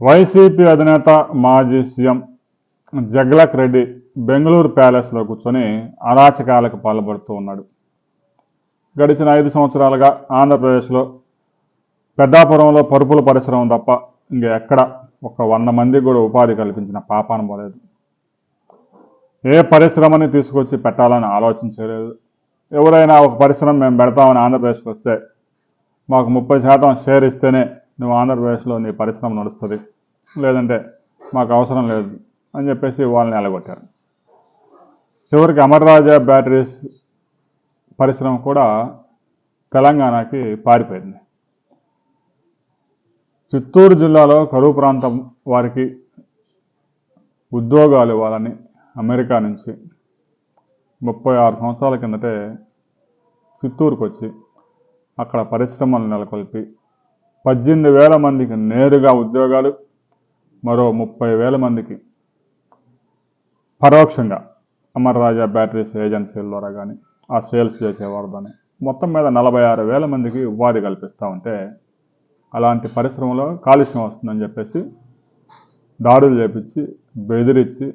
YCP అధినేత మాజీ CM జగ్లక్ Reddy Bengaluru ప్యాలెస్లో కూర్చొని అరాచకాలకు పాల్పడుతూ ఉన్నాడు. గడిచిన ఐదు సంవత్సరాలుగా ఆంధ్రప్రదేశ్లో పెద్దాపురంలో పరుపుల పరిశ్రమ తప్ప ఇంకా ఎక్కడ ఒక వంద మందికి కూడా ఉపాధి కల్పించిన పాపాను పోలేదు. ఏ పరిశ్రమని తీసుకొచ్చి పెట్టాలని ఆలోచించలేదు. ఎవరైనా ఒక పరిశ్రమ మేము పెడతామని ఆంధ్రప్రదేశ్కి వస్తే మాకు ముప్పై శాతం షేర్ ఇస్తేనే నువ్వు ఆంధ్రప్రదేశ్లో నీ పరిశ్రమ నడుస్తుంది. లేదంటే మాకు అవసరం లేదు అని చెప్పేసి వాళ్ళని ఎలగొట్టారు చివరికి అమర్రాజా బ్యాటరీస్ పరిశ్రమ కూడా తెలంగాణకి పారిపోయింది. చిత్తూరు జిల్లాలో కరువు ప్రాంతం వారికి ఉద్యోగాలు ఇవ్వాలని అమెరికా నుంచి ముప్పై ఆరు సంవత్సరాల కిందటే చిత్తూరుకు వచ్చి అక్కడ పరిశ్రమలు నెలకొల్పి పద్దెనిమిది వేల మందికి నేరుగా ఉద్యోగాలు మరో ముప్పై వేల మందికి పరోక్షంగా అమర్ రాజా బ్యాటరీస్ ఏజెన్సీల ద్వారా కానీ ఆ సేల్స్ చేసేవారు కానీ మొత్తం మీద నలభై ఆరు వేల మందికి ఉపాధి కల్పిస్తూ ఉంటే అలాంటి పరిశ్రమలో కాలుష్యం వస్తుందని చెప్పేసి దాడులు చేపించి బెదిరించి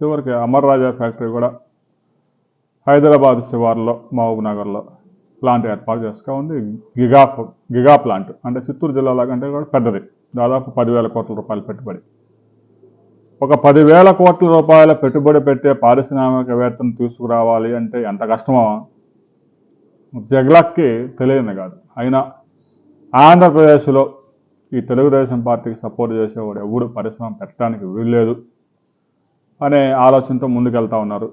చివరికి అమర్ రాజా ఫ్యాక్టరీ కూడా హైదరాబాద్ శివార్లో మహబూబ్ నగర్లో ప్లాంట్ ఏర్పాటు చేస్తా ఉంది. గిగా గిగా ప్లాంట్ అంటే చిత్తూరు జిల్లాలో కంటే కూడా పెద్దది. దాదాపు పదివేల కోట్ల రూపాయలు పెట్టుబడి. ఒక పదివేల కోట్ల రూపాయల పెట్టుబడి పెట్టే పారిశ్రామికవేత్తను తీసుకురావాలి అంటే ఎంత కష్టమో? జగ్లక్కి తెలియని కాదు. అయినా ఆంధ్రప్రదేశ్లో ఈ తెలుగుదేశం పార్టీకి సపోర్ట్ చేసేవాడు ఎవడు? పరిశ్రమ పెట్టడానికి వీల్లేదు. అనే ఆలోచనతో ముందుకెళ్తా ఉన్నారు.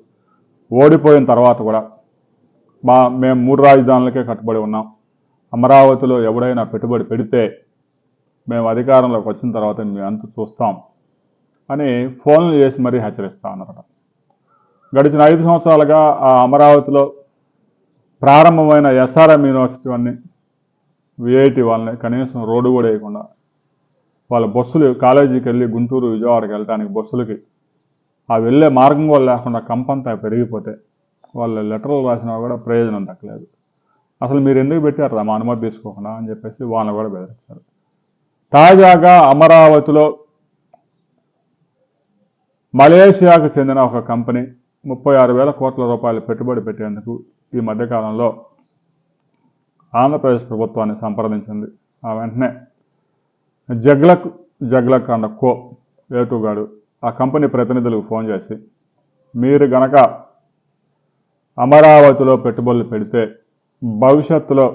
ఓడిపోయిన తర్వాత కూడా మా మేము మూడు రాజధానులకే కట్టుబడి ఉన్నాం. అమరావతిలో ఎవడైనా పెట్టుబడి పెడితే మేము అధికారంలోకి వచ్చిన తర్వాత మేము అంత చూస్తాం అని ఫోన్లు చేసి మరీ హెచ్చరిస్తా ఉన్నారట. గడిచిన ఐదు సంవత్సరాలుగా ఆ అమరావతిలో ప్రారంభమైన ఎస్ఆర్ఎం యూనివర్సిటీ అన్ని విఐటి వాళ్ళని కనీసం రోడ్డు కూడా వేయకుండా వాళ్ళ బస్సులు కాలేజీకి వెళ్ళి గుంటూరు విజయవాడకి వెళ్ళడానికి బస్సులకి ఆ వెళ్ళే మార్గం కూడా లేకుండా కంపంతా పెరిగిపోతే వాళ్ళు లెటర్లు రాసినా కూడా ప్రయోజనం దక్కలేదు. అసలు మీరు ఎందుకు పెట్టారు మా అనుమతి తీసుకోకుండా అని చెప్పేసి వాళ్ళని కూడా బెదిరించారు. తాజాగా అమరావతిలో మలేషియాకు చెందిన ఒక కంపెనీ ముప్పై ఆరు వేల కోట్ల రూపాయలు పెట్టుబడి పెట్టేందుకు ఈ మధ్యకాలంలో ఆంధ్రప్రదేశ్ ప్రభుత్వాన్ని సంప్రదించింది. ఆ వెంటనే జగ్లక్ జగ్లక్ అన్న కో ఏటుగాడు ఆ కంపెనీ ప్రతినిధులకు ఫోన్ చేసి మీరు గనక అమరావతిలో పెట్టుబడులు పెడితే భవిష్యత్తులో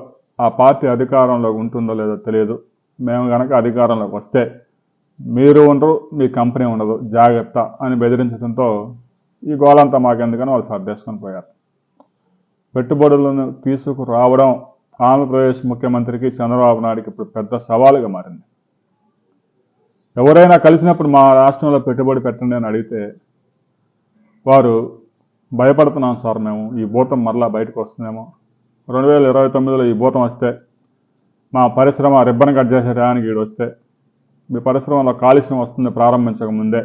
ఆ పార్టీ అధికారంలో ఉంటుందో లేదో తెలియదు. మేము కనుక అధికారంలోకి వస్తే మీరు ఉండరు మీ కంపెనీ ఉండదు. జాగ్రత్త అని బెదిరించడంతో ఈ గోలంతా మాకెందుకని వాళ్ళు సర్దేసుకొని పోయారు. పెట్టుబడులను తీసుకురావడం ఆంధ్రప్రదేశ్ ముఖ్యమంత్రికి చంద్రబాబు నాయుడికి ఇప్పుడు పెద్ద సవాలుగా మారింది. ఎవరైనా కలిసినప్పుడు మా రాష్ట్రంలో పెట్టుబడి పెట్టండి అని అడిగితే వారు భయపడుతున్నాం సార్ మేము. ఈ భూతం మరలా బయటకు వస్తుందేమో. రెండు వేల ఇరవై తొమ్మిదిలో ఈ భూతం వస్తే మా పరిశ్రమ రిబ్బన్ కట్ చేసే టయానికి ఈడు వస్తే మీ పరిశ్రమలో కాలుష్యం వస్తుంది ప్రారంభించక ముందే.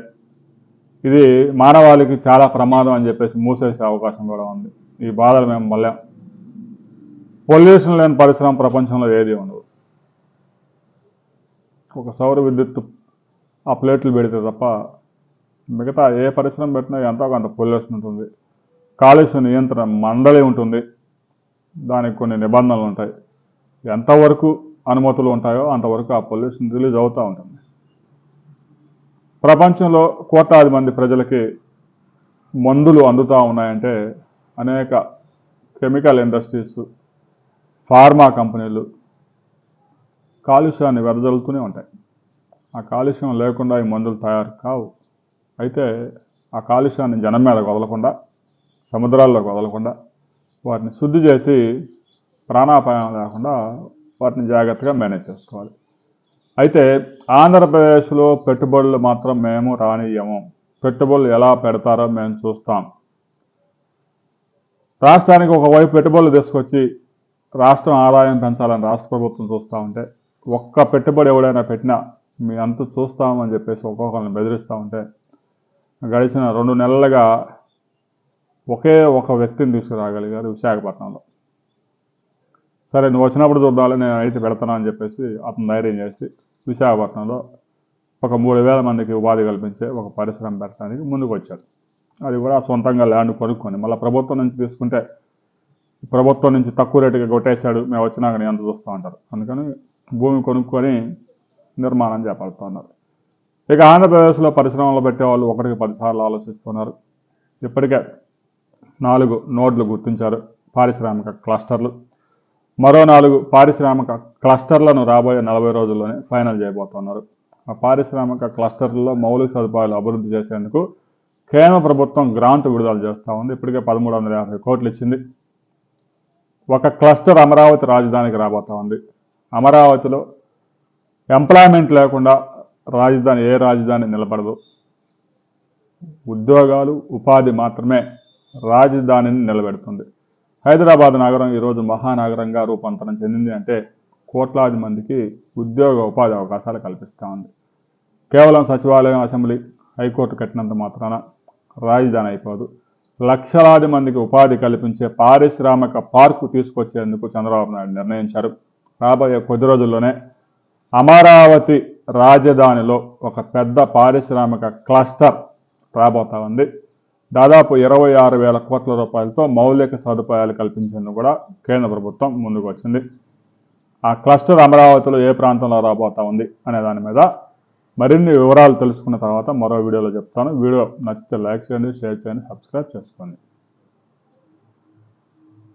ఇది మానవాళికి చాలా ప్రమాదం అని చెప్పేసి మూసేసే అవకాశం కూడా ఉంది. ఈ బాధలు మేము మళ్ళా పొల్యూషన్ లేని పరిశ్రమ ప్రపంచంలో ఏది ఉండదు. ఒక సౌర విద్యుత్ ఆ ప్లేట్లు పెడితే తప్ప మిగతా ఏ పరిశ్రమ పెట్టినా ఎంతో కొంత పొల్యూషన్ ఉంటుంది. కాలుష్య నియంత్రణ మండలి ఉంటుంది. దానికి కొన్ని నిబంధనలు ఉంటాయి. ఎంతవరకు అనుమతులు ఉంటాయో అంతవరకు ఆ పొల్యూషన్ రిలీజ్ అవుతూ ఉంటుంది. ప్రపంచంలో కోట్లాది మంది ప్రజలకి మందులు అందుతూ ఉన్నాయంటే అనేక కెమికల్ ఇండస్ట్రీస్ ఫార్మా కంపెనీలు కాలుష్యాన్ని వెదజల్లుతూనే ఉంటాయి. ఆ కాలుష్యం లేకుండా ఈ మందులు తయారు కావు. అయితే ఆ కాలుష్యాన్ని జనం మీద వదలకుండా సముద్రాల్లోకి వదలకుండా వాటిని శుద్ధి చేసి ప్రాణాపాయం లేకుండా వాటిని జాగ్రత్తగా మేనేజ్ చేసుకోవాలి. అయితే ఆంధ్రప్రదేశ్లో పెట్టుబడులు మాత్రం మేము రానియము పెట్టుబడులు ఎలా పెడతారో మేము చూస్తాం. రాష్ట్రానికి ఒకవైపు పెట్టుబడులు తీసుకొచ్చి రాష్ట్రం ఆదాయం పెంచాలని రాష్ట్ర ప్రభుత్వం చూస్తూ ఉంటే ఒక్క పెట్టుబడి ఎవడైనా పెట్టినా మీ అంత చూస్తామని చెప్పేసి ఒక్కొక్కరిని బెదిరిస్తూ ఉంటే గడిచిన రెండు నెలలుగా ఒకే ఒక వ్యక్తిని తీసుకురాగలిగారు విశాఖపట్నంలో. సరే నువ్వు వచ్చినప్పుడు చూద్దాం నేను అయితే పెడతాను అని చెప్పేసి అతను ధైర్యం చేసి విశాఖపట్నంలో ఒక మూడు వేల మందికి ఉపాధి కల్పించే ఒక పరిశ్రమ పెట్టడానికి ముందుకు వచ్చాడు అది కూడా సొంతంగా ల్యాండ్ కొనుక్కొని మళ్ళీ ప్రభుత్వం నుంచి తీసుకుంటే ప్రభుత్వం నుంచి తక్కువ రేటుకి కొట్టేశాడు మేము వచ్చినాక నేను ఎంత చూస్తూ ఉంటారు అందుకని భూమి కొనుక్కొని నిర్మాణం చేపడుతున్నారు ఇక ఆంధ్రప్రదేశ్లో పరిశ్రమలు పెట్టేవాళ్ళు ఒకటికి పదిసార్లు ఆలోచిస్తున్నారు. ఇప్పటికే నాలుగు నోడ్లు గుర్తించారు పారిశ్రామిక క్లస్టర్లు. మరో నాలుగు పారిశ్రామిక క్లస్టర్లను రాబోయే నలభై రోజుల్లోనే ఫైనల్ చేయబోతున్నారు. ఆ పారిశ్రామిక క్లస్టర్లలో మౌలిక సదుపాయాలు అభివృద్ధి చేసేందుకు కేంద్ర ప్రభుత్వం గ్రాంట్ విడుదల చేస్తూ ఉంది. ఇప్పటికే పదమూడు వందల యాభై కోట్లు ఇచ్చింది. ఒక క్లస్టర్ అమరావతి రాజధానికి రాబోతా ఉంది. అమరావతిలో ఎంప్లాయ్మెంట్ లేకుండా రాజధాని ఏ రాజధాని నిలబడదు. ఉద్యోగాలు ఉపాధి మాత్రమే రాజధానిని నిలబెడుతుంది. హైదరాబాద్ నగరం ఈరోజు మహానగరంగా రూపాంతరం చెందింది అంటే కోట్లాది మందికి ఉద్యోగ ఉపాధి అవకాశాలు కల్పిస్తూ ఉంది. కేవలం సచివాలయం అసెంబ్లీ హైకోర్టు కట్టినంత మాత్రాన రాజధాని అయిపోదు. లక్షలాది మందికి ఉపాధి కల్పించే పారిశ్రామిక పార్కు తీసుకొచ్చేందుకు చంద్రబాబు నాయుడు నిర్ణయించారు. రాబోయే కొద్ది రోజుల్లోనే అమరావతి రాజధానిలో ఒక పెద్ద పారిశ్రామిక క్లస్టర్ రాబోతా ఉంది. దాదాపు ఇరవై ఆరు వేల కోట్ల రూపాయలతో మౌలిక సదుపాయాలు కల్పించేందుకు కూడా కేంద్ర ప్రభుత్వం ముందుకు వచ్చింది. ఆ క్లస్టర్ అమరావతిలో ఏ ప్రాంతంలో రాబోతా ఉంది అనే దాని మీద మరిన్ని వివరాలు తెలుసుకున్న తర్వాత మరో వీడియోలో చెప్తాను. వీడియో నచ్చితే లైక్ చేయండి షేర్ చేయండి సబ్స్క్రైబ్ చేసుకోండి.